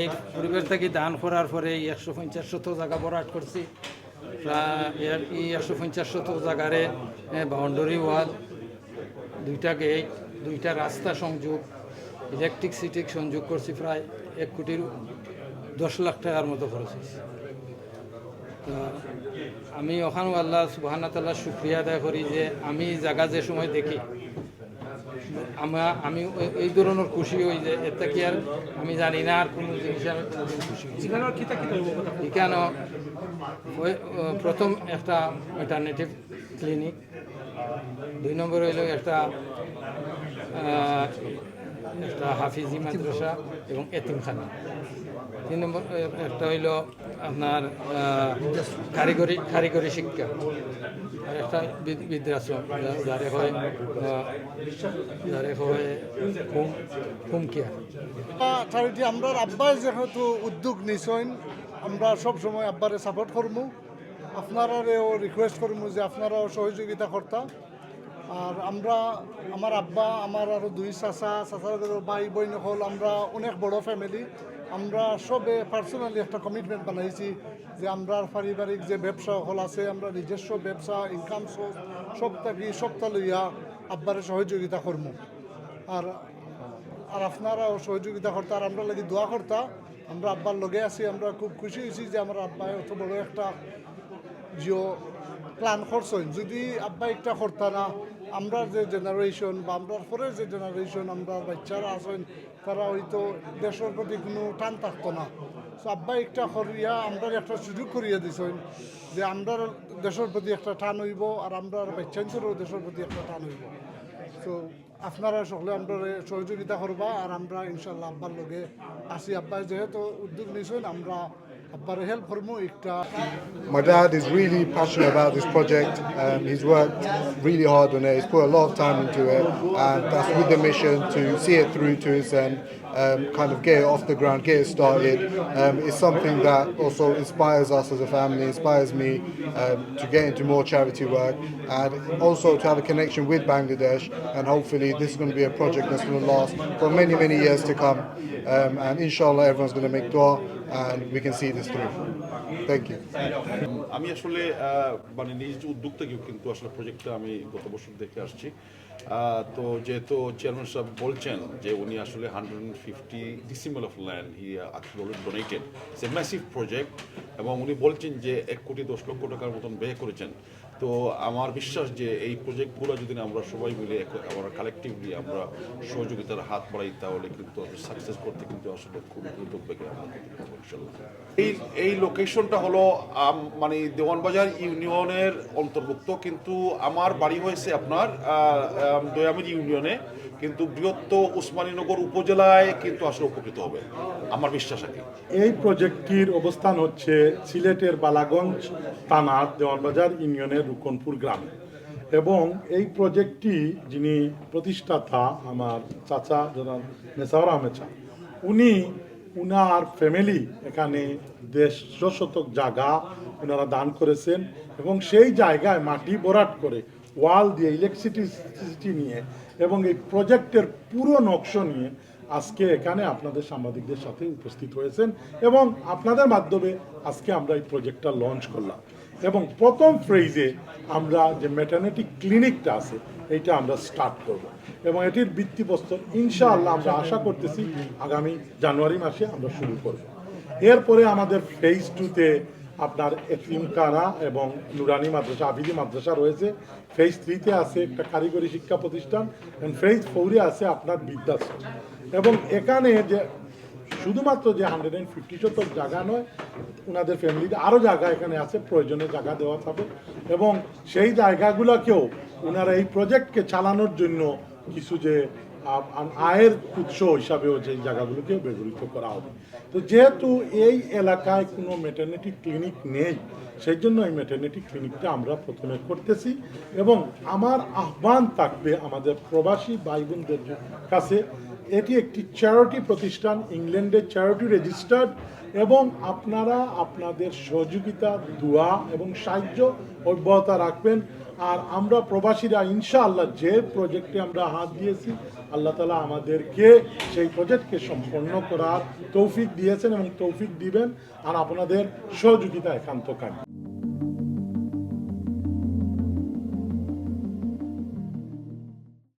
এই পরিবার থেকে দান করার পরে একশো পঞ্চাশ শত জায়গা বরাট করছি। এই একশো পঞ্চাশ শত জায়গারে বাউন্ডারি ওয়াল, দুইটা গেট, দুইটা রাস্তা সংযোগ ইলেকট্রিসিটি সংযোগ করছি প্রায় এক কোটির দশ লাখ টাকার মতো খরচ হয়েছে। আমি ওখানে আল্লাহ সুবাহানা তাল্লাহ শুক্রিয়া আদায় করি যে আমি জায়গা যে সময় দেখি আমা আমি এই ধরনের খুশি হই যে এতে কি আর আমি জানি না আর কোনো জিনিস আমি খুশি কেন এখানে ওই প্রথম একটা অল্টারনেটিভ ক্লিনিক দুই নম্বর হইল একটা একটা হাফিজি মাদ্রাসা এবং এতিমখানা। তিন নম্বর একটা হইল আপনার কারিগরি কারিগরি শিক্ষা। আর একটা বৃদ্ধাশ্রম যারে হয় যারে হয় আমরা আব্বাই যেহেতু উদ্যোগ নিছেন, আমরা সব সময় আব্বারে সাপোর্ট করব। আপনারাও রিকোয়েস্ট করব যে আপনারাও সহযোগিতা করতা। আর আমরা, আমার আব্বা, আমার আরও দুই চাচা চাচার ভাই বোন হল আমরা অনেক বড় ফ্যামিলি আমরা সবে পার্সোনালি একটা কমিটমেন্ট বানাইছি যে আমরা পারিবারিক যে ব্যবসা হল আছে, আমরা নিজস্ব ব্যবসা ইনকাম সোর্স সব থাকি সবটা লইয়া আব্বারে সহযোগিতা করব আর আর আপনারাও সহযোগিতা করতা, আর আমরা লাগি দোয়া করতা, আমরা আব্বার লগে আছি, আমরা খুব খুশি হয়েছি যে আমার আব্বাই অত বড় একটা জিও প্ল্যান করছেন। যদি আব্বা একটা করতা না আমরা যে জেনারেশন বা আমরা পরের যে জেনারেশন আমরা বাচ্চারা আছেন, তারা হয়তো দেশের প্রতি কোনো টান থাকতো না। তো আব্বা একটা করিয়া আমরা একটা সুযোগ করিয়া দিছেন যে আমরা দেশের প্রতি একটা টান হইব আর আমরা বাচ্চাদেরও দেশের প্রতি একটা টান হইব। তো আপনারা সকলে আমরা সহযোগিতা করবা আর আমরা ইনশাল্লাহ আব্বার লগে আসি। আব্বা যেহেতু উদ্যোগ নিয়েছেন আমরা My dad is really passionate about this project. Um, he's worked really hard on it. He's put a lot of time into it, and that's with the mission to see it through to its end, um, kind of get it off the ground, get it started. Um, it's something that also inspires us as a family, inspires me um, to get into more charity work, and also to have a connection with Bangladesh. And hopefully, this is going to be a project that's going to last for many, many years to come. Um, and inshallah, everyone's going to make dua. And we can see this through. Thank you. আমি আসলে মানে নিজ উদ্যোগ থেকেও কিন্তু আসলে প্রজেক্টটা আমি গত বছর দেখে আসছি তো যেহেতু চেয়ারম্যান সাহেব বলছেন যে উনি আসলে hundred and fifty decimal of land he actually donated a massive project এবং উনি বলছেন যে এক কোটি দশ লক্ষ টাকার মতন ব্যয় করেছেন তো আমার বিশ্বাস যে এই প্রজেক্টগুলো যদি আমরা সবাই মিলে আমরা কালেকটিভলি আমরা সহযোগিতার হাত বাড়াই, তাহলে কিন্তু সাকসেস করতে কিন্তু আসলে খুব দ্রুত বেগে আমরা। এই এই লোকেশনটা হলো মানে দেওয়ানবাজার ইউনিয়নের অন্তর্ভুক্ত, কিন্তু আমার বাড়ি হয়েছে আপনার দয়ামির ইউনিয়নে কিন্তু বৃহত্তর উসমানীনগর উপজেলায় কিন্তু আসলে উপকৃত হবে। আমার বিশ্বাস আছে এই প্রজেক্টটির অবস্থান হচ্ছে সিলেটের বালাগঞ্জ থানার দেওয়ানবাজার ইউনিয়নের রুকনপুর গ্রামে। এবং এই প্রজেক্টটি যিনি প্রতিষ্ঠাতা আমার চাচা জনাব মেসাউর আহমেদ শাহ উনি উনার ফ্যামিলি এখানে দেড়শো শতক জায়গা ওনারা দান করেছেন এবং সেই জায়গায় মাটি ভরাট করে ওয়াল দিয়ে ইলেকট্রিসিটি নিয়ে এবং এই প্রজেক্টের পুরো নকশা নিয়ে আজকে এখানে আপনাদের সাংবাদিকদের সাথে উপস্থিত হয়েছেন এবং আপনাদের মাধ্যমে আজকে আমরা এই প্রজেক্টটা লঞ্চ করলাম। এবং প্রথম ফ্রেজে আমরা যে ম্যাটার্নিটি ক্লিনিকটা আছে, এইটা আমরা স্টার্ট করব। এবং এটির ভিত্তিপ্রস্তর ইনশাআল্লাহ আমরা আশা করতেছি আগামী জানুয়ারি মাসে আমরা শুরু করব। এরপরে আমাদের ফেজ টুতে আপনার এতিমখানা এবং নুরানি মাদ্রাসা, আবিদি মাদ্রাসা রয়েছে। ফেজ থ্রিতে আছে একটা কারিগরি শিক্ষা প্রতিষ্ঠান এবং ফেজ ফোরে আছে আপনার বৃদ্ধাশ্রম। এবং এখানে যে শুধুমাত্র যে হান্ড্রেড অ্যান্ড ফিফটি শতক জায়গা নয় ওনাদের ফ্যামিলিতে আরও জায়গা এখানে আছে, প্রয়োজনে জায়গা দেওয়া হবে এবং সেই জায়গাগুলোকেও ওনারা এই প্রজেক্টকে চালানোর জন্য কিছু যে আয়ের উৎস হিসাবেও যে জায়গাগুলোকে ব্যবহৃত করা হবে। তো যেহেতু এই এলাকায় কোনো মেটার্নিটি ক্লিনিক নেই সেই জন্য এই মেটার্নিটি ক্লিনিকটা আমরা প্রথমে করতেছি এবং আমার আহ্বান থাকবে আমাদের প্রবাসী ভাই বোনদের কাছে। এটি একটি চ্যারিটি প্রতিষ্ঠান ইংল্যান্ডের চ্যারিটি রেজিস্টার্ড এবং আপনারা আপনাদের সহযোগিতা, দোয়া এবং সাহায্য অব্যাহত রাখবেন। আর আমরা প্রবাসীরা ইনশাআল্লাহ যে প্রজেক্টে আমরা হাত দিয়েছি, আল্লাহ তালা আমাদেরকে সেই প্রজেক্টকে সম্পন্ন করার তৌফিক দিয়েছেন এবং তৌফিক দিবেন। আর আপনাদের সহযোগিতা একান্ত কাম্য